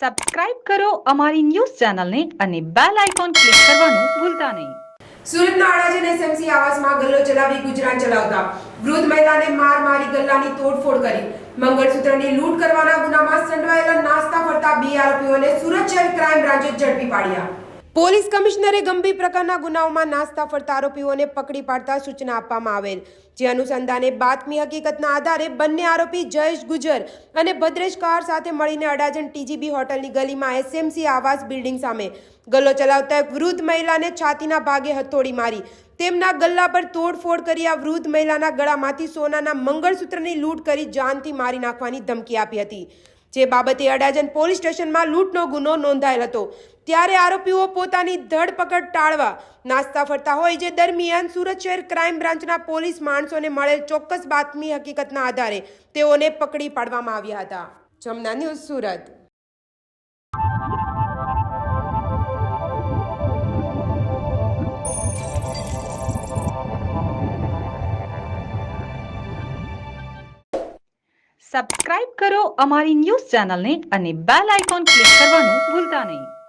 Subscribe કરો અમારી news ચેનલને અને બેલ આઇકોન ક્લિક કરવાનું ભૂલતા નહીં. સુરતના અડાજણ એસએમસી આવાસમાં ગલ્લો ચલાવી ગુજરાન ચલાવતા. વૃદ્ધ મહિલાને માર મારી ગલ્લાની તોડફોડ કરી. મંગળસૂત્રની લૂંટ કરવાના ગુનામાં સંડવાયેલા નાસ્તા ફરતા બે આરોપીઓને સુરત શહેર ક્રાઇમ બ્રાન્ચે ઝડપી પાડ્યા. પોલીસ કમિશનરે ગંભીર પ્રકારના ગુનાઓમાં નાસ્તા ફરતા આરોપીઓને પકડી પાડતા સૂચના આપવામાં આવેલ. જે અનુસંધાને બાતમી હકીકતના આધારે બંને આરોપી જયેશ ગુજર અને ભદ્રેશ કહાર સાથે મળીને અડાજણ ટીજીબી હોટલની ગલીમાં એસએમસી આવાસ બિલ્ડિંગ સામે ગલ્લો ચલાવતા એક વૃદ્ધ મહિલાને છાતીના ભાગે હથોડી મારી. તેમના ગલ્લા પર તોડફોડ કરી આ વૃદ્ધ મહિલાના ગળામાંથી સોનાના મંગળસૂત્રની લૂંટ કરી જાનથી મારી નાખવાની ધમકી આપી હતી. જે બાબતે અડાજણ પોલીસ સ્ટેશનમાં લૂંટનો ગુનો નોંધાયેલ હતો. ત્યારે આરોપીઓ પોતાની ધરપકડ ટાળવા નાસ્તા ફરતા હોય જે દરમિયાન સુરત શહેર ક્રાઇમ બ્રાન્ચના પોલીસ માણસોને મળેલ ચોક્કસ બાતમી હકીકતના આધારે તેઓને પકડી પાડવામાં આવ્યા હતા. જમના ન્યૂઝ સુરત. સબસ્ક્રાઇબ કરો અમારી ન્યૂઝ ચેનલને અને બેલ આઇકોન ક્લિક કરવાનું ભૂલતા નહીં.